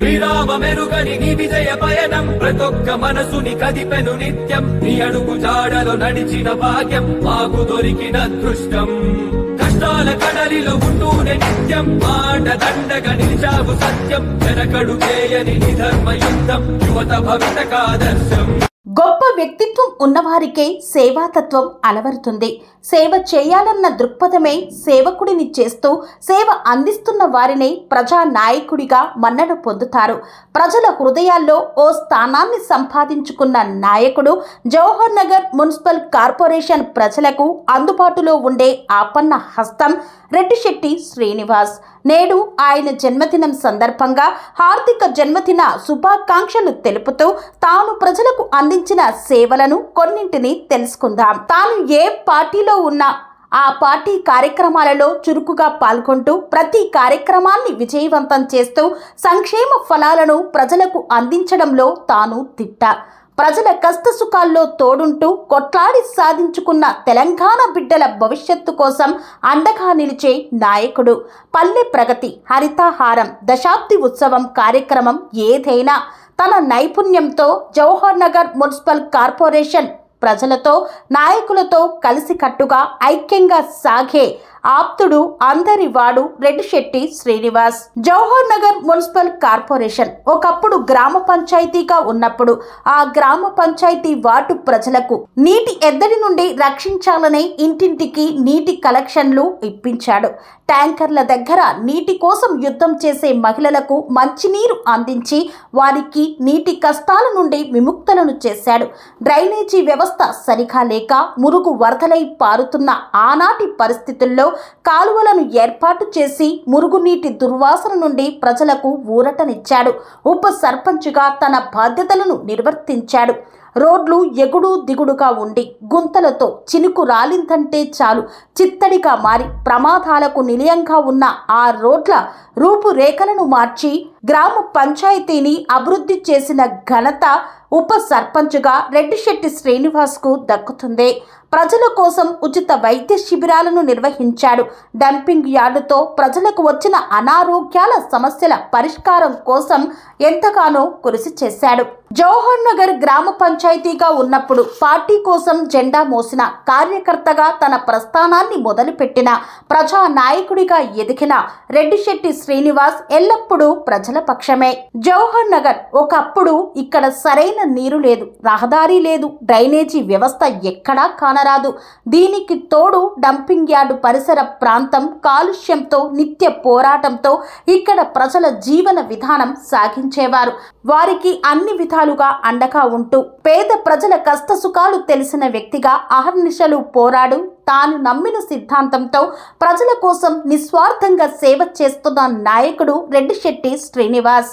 శ్రీరామ మెరుగని నీ విజయ పయనం. ప్రతొక్క మనసుని కదిపెను నిత్యం. నీ అడుగు జాడలో నడిచిన భాగ్యం మాకు దొరికిన అదృష్టం. కష్టాల కడలిలో ఉంటూనే నిత్యం. మాట దండగా నిలిచావు సత్యం. వెనకడు చేయని నిధర్మ యుద్ధం యువత భవితకాదర్శం గొప్ప వ్యక్తిత్వం ఉన్నవారికే సేవాతత్వం అలవరుతుంది. సేవ చేయాలన్న దృక్పథమే సేవకుడిని చేస్తూ సేవ అందిస్తున్న వారినే ప్రజా నాయకుడిగా మన్నన పొందుతారు. ప్రజల హృదయాల్లో ఓ స్థానాన్ని సంపాదించుకున్న నాయకుడు జవహర్ నగర్ మున్సిపల్ కార్పొరేషన్ ప్రజలకు అందుబాటులో ఉండే ఆపన్న హస్తం రెడ్డిశెట్టి శ్రీనివాస్. నేడు ఆయన జన్మదినం సందర్భంగా హార్దిక జన్మదిన శుభాకాంక్షలు తెలుపుతూ తాను ప్రజలకు అందించిన సేవలను కొన్నింటిని తెలుసుకుందాం. తాను ఏ పార్టీలో ఉన్నా ఆ పార్టీ కార్యక్రమాలలో చురుకుగా పాల్గొంటూ ప్రతి కార్యక్రమాన్ని విజయవంతం చేస్తూ సంక్షేమ ఫలాలను ప్రజలకు అందించడంలో తాను తిట్ట. ప్రజల కష్టసుఖాల్లో తోడుంటూ కొట్లాడి సాధించుకున్న తెలంగాణ బిడ్డల భవిష్యత్తు కోసం అండగా నిలిచే నాయకుడు. పల్లె ప్రగతి హరితాహారం దశాబ్ది ఉత్సవం కార్యక్రమం ఏదైనా తన నైపుణ్యంతో జవహర్ నగర్ మున్సిపల్ కార్పొరేషన్ ప్రజలతో నాయకులతో కలిసికట్టుగా ఐక్యంగా సాగే ఆప్తుడు అందరి వాడు రెడ్డిశెట్టి శ్రీనివాస్. జవహర్ నగర్ మున్సిపల్ కార్పొరేషన్ ఒకప్పుడు గ్రామ పంచాయతీగా ఉన్నప్పుడు ఆ గ్రామ పంచాయతీ వార్డు ప్రజలకు నీటి ఎద్దడి నుండి రక్షించాలనే ఇంటింటికి నీటి కలెక్షన్లు ఇప్పించాడు. ట్యాంకర్ల దగ్గర నీటి కోసం యుద్ధం చేసే మహిళలకు మంచినీరు అందించి వారికి నీటి కష్టాల నుండి విముక్తులను చేశాడు. డ్రైనేజీ వ్యవస్థ సరిగా లేక మురుగు వరదలై పారుతున్న ఆనాటి పరిస్థితుల్లో కాలువలను ఏర్పాటు చేసి మురుగునీటి దుర్వాసన నుండి ప్రజలకు ఊరటనిచ్చాడు. ఉప సర్పంచ్గా తన బాధ్యతలను నిర్వర్తించాడు. రోడ్లు ఎగుడు దిగుడుగా ఉండి గుంతలతో చినుకు రాలిందంటే చాలు. చిత్తడిగా మారి ప్రమాదాలకు నిలయంగా ఉన్న ఆ రోడ్ల రూపురేఖలను మార్చి గ్రామ పంచాయతీని అభివృద్ధి చేసిన ఘనత ఉప సర్పంచ్గా రెడ్డిశెట్టి శ్రీనివాస్కు దక్కుతుంది. ప్రజల కోసం ఉచిత వైద్య శిబిరాలను నిర్వహించాడు. డంపింగ్ యార్డుతో ప్రజలకు వచ్చిన అనారోగ్యాల సమస్యల పరిష్కారం కోసం ఎంతగానో కృషి చేశాడు. జవహర్ నగర్ గ్రామ పంచాయతీగా ఉన్నప్పుడు పార్టీ కోసం జెండా మోసిన కార్యకర్తగా తన ప్రస్థానాన్ని మొదలుపెట్టిన ప్రజా నాయకుడిగా ఎదిగిన రెడ్డిశెట్టి శ్రీనివాస్ ఎల్లప్పుడూ ప్రజల పక్షమే. జవహర్ నగర్ ఒకప్పుడు ఇక్కడ సరైన నీరు లేదు రహదారి లేదు డ్రైనేజీ వ్యవస్థ ఎక్కడా కానరాదు. దీనికి తోడు డంపింగ్ యార్డు పరిసర ప్రాంతం కాలుష్యంతో నిత్య పోరాటంతో ఇక్కడ ప్రజల జీవన విధానం సాగించేవారు. వారికి అన్ని విధాలుగా అండగా ఉంటూ పేద ప్రజల కష్ట సుఖాలు తెలిసిన వ్యక్తిగా అహర్నిశలు పోరాడు. తాను నమ్మిన సిద్ధాంతంతో ప్రజల కోసం నిస్వార్థంగా సేవ చేస్తున్న నాయకుడు రెడ్డిశెట్టి శ్రీనివాస్.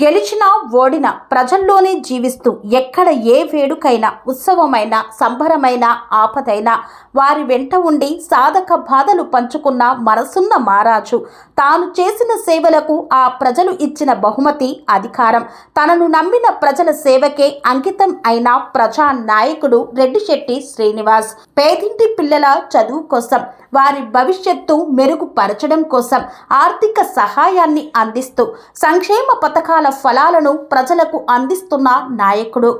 గెలిచినా ఓడినా ప్రజల్లోనే జీవిస్తూ ఎక్కడ ఏ వేడుకైనా ఉత్సవమైనా సంబరమైన ఆపదైనా వారి వెంట ఉండి సాధక బాధలు పంచుకున్న మనసున్న మారాజు తాను చేసిన సేవలకు ఆ ప్రజలు ఇచ్చిన బహుమతి అధికారం. తనను నమ్మిన ప్రజల సేవకే అంకితం అయిన ప్రజా నాయకుడు రెడ్డిశెట్టి శ్రీనివాస్. పేదింటి పిల్లల చదువు కోసం వారి భవిష్యత్తు మెరుగుపరచడం కోసం ఆర్థిక సహాయాన్ని అందిస్తూ సంక్షేమ పథకాల ఫలాలను ప్రజలకు అందిస్తున్న నాయకుడు.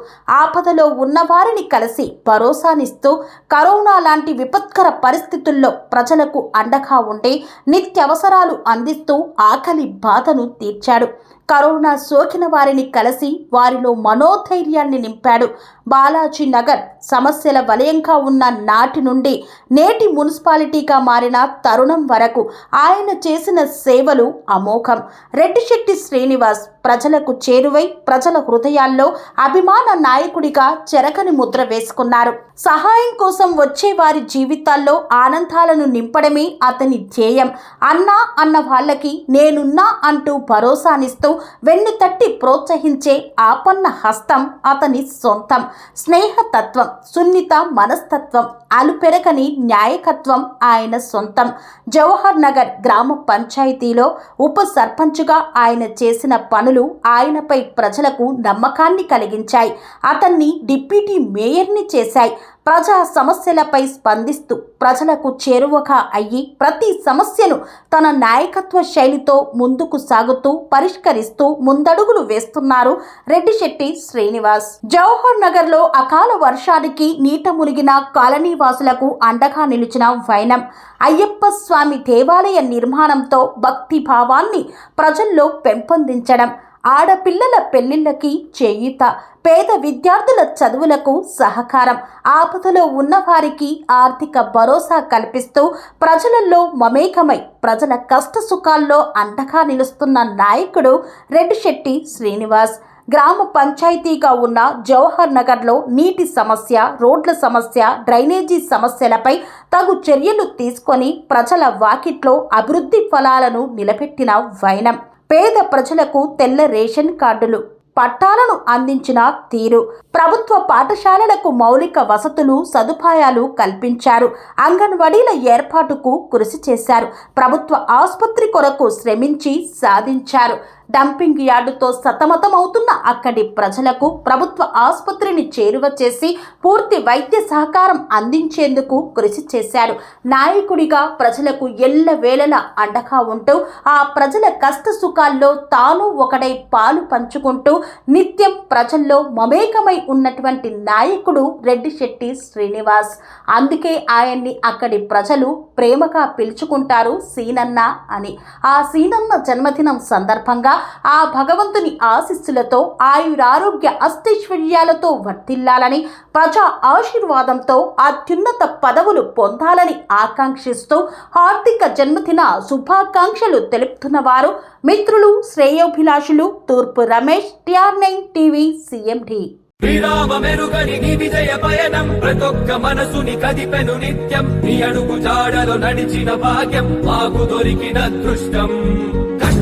ఆపదలో ఉన్నవారిని కలిసి భరోసానిస్తూ కరోనా లాంటి విపత్కర పరిస్థితుల్లో ప్రజలకు అండగా ఉండి నిత్యవసరాలు అందిస్తూ ఆకలి బాధను తీర్చాడు. కరోనా సోకిన వారిని కలిసి వారిలో మనోధైర్యాన్ని నింపాడు. బాలాజీ నగర్ సమస్యల వలయంగా ఉన్న నాటి నుండి నేటి మున్సిపాలిటీగా మారిన తరుణం వరకు ఆయన చేసిన సేవలు అమోఘం. రెడ్డిశెట్టి శ్రీనివాస్ ప్రజలకు చేరువై ప్రజల హృదయాల్లో అభిమాన నాయకుడిగా చెరకని ముద్ర వేసుకున్నారు. సహాయం కోసం వచ్చే వారి జీవితాల్లో ఆనందాలను నింపడమే అతని ధ్యేయం. అన్నా అన్న వాళ్ళకి నేనున్నా అంటూ భరోసానిస్తూ వెన్ను తట్టి ప్రోత్సహించే ఆపన్న హస్తం అతని సొంతం. స్నేహతత్వం సున్నిత మనస్తత్వం అలుపెరగని న్యాయకత్వం ఆయన సొంతం. జవహర్ నగర్ గ్రామ పంచాయతీలో ఉప సర్పంచ్గా ఆయన చేసిన పనులు ఆయనపై ప్రజలకు నమ్మకాన్ని కలిగించాయి. అతన్ని డిప్యూటీ మేయర్ని చేశాయి. ప్రజా సమస్యలపై స్పందిస్తూ ప్రజలకు చేరువగా అయ్యి ప్రతి సమస్యను తన నాయకత్వ శైలితో ముందుకు సాగుతూ పరిష్కరిస్తూ ముందడుగులు వేస్తున్నారు రెడ్డిశెట్టి శ్రీనివాస్. జవహర్ నగర్లో అకాల వర్షానికి నీట మునిగిన కాలనీ వాసులకు అండగా నిలిచిన వైనం. అయ్యప్ప స్వామి దేవాలయ నిర్మాణంతో భక్తి భావాన్ని ప్రజల్లో పెంపొందించడం ఆడపిల్లల పెళ్ళిళ్ళకి చేయూత. పేద విద్యార్థుల చదువులకు సహకారం. ఆపదలో ఉన్నవారికి ఆర్థిక భరోసా కల్పిస్తూ ప్రజలలో మమేకమై ప్రజల కష్ట సుఖాల్లో అండగా నిలుస్తున్న నాయకుడు రెడ్డిశెట్టి శ్రీనివాస్. గ్రామ పంచాయతీగా ఉన్న జవహర్ నగర్లో నీటి సమస్య రోడ్ల సమస్య డ్రైనేజీ సమస్యలపై తగు చర్యలు తీసుకొని ప్రజల వాకిట్లో అభివృద్ధి ఫలాలను నిలబెట్టిన వైనం. పేద ప్రజలకు తెల్ల రేషన్ కార్డులు పట్టాలను అందించిన తీరు. ప్రభుత్వ పాఠశాలలకు మౌలిక వసతులు సదుపాయాలు కల్పించారు. అంగన్వాడీల ఏర్పాటుకు కృషి చేశారు. ప్రభుత్వ ఆసుపత్రి కొరకు శ్రమించి సాధించారు. డంపింగ్ యార్డుతో సతమతమవుతున్న అక్కడి ప్రజలకు ప్రభుత్వ ఆసుపత్రిని చేరువ చేసి పూర్తి వైద్య సహకారం అందించేందుకు కృషి చేశారు. నాయకుడిగా ప్రజలకు ఎల్లవేళల అండగా ఉంటూ ఆ ప్రజల కష్ట సుఖాల్లో తాను ఒకడై పాలు పంచుకుంటూ నిత్యం ప్రజల్లో మమేకమై ఉన్నటువంటి నాయకుడు రెడ్డిశెట్టి శ్రీనివాస్. అందుకే ఆయన్ని అక్కడి ప్రజలు ప్రేమగా పిలుచుకుంటారు సీనన్న అని. ఆ సీనన్న జన్మదినం సందర్భంగా ఆ భగవంతుని ఆశీస్సులతో ఆయురారోగ్య అస్తైశ్వర్యాలతో వర్తిల్లాలని ప్రజా ఆశీర్వాదంతో అత్యున్నత పదవులు పొందాలని ఆకాంక్షిస్తూ హార్దిక జన్మదిన శుభాకాంక్షలు తెలుపుతున్న వారు మిత్రులు శ్రేయోభిలాషులు తూర్పు Ramesh TR nine TV CMD. Srirama మెరుగని నీ విజయ పయనం ప్రతొక్క మనసుని కదిపెను నిత్యం. నీ అడుగు జాడలో నడిచిన భాగ్యం మాకు దొరికిన అదృష్టం.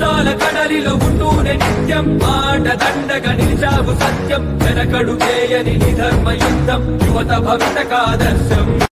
కష్టాల కడలిలో ఉంటూనే నిత్యం మాట దండగా నిలిచావు సత్యం. వెనకడు చేయని నిధర్మ యుద్ధం. యువత భవిత కాదర్శం.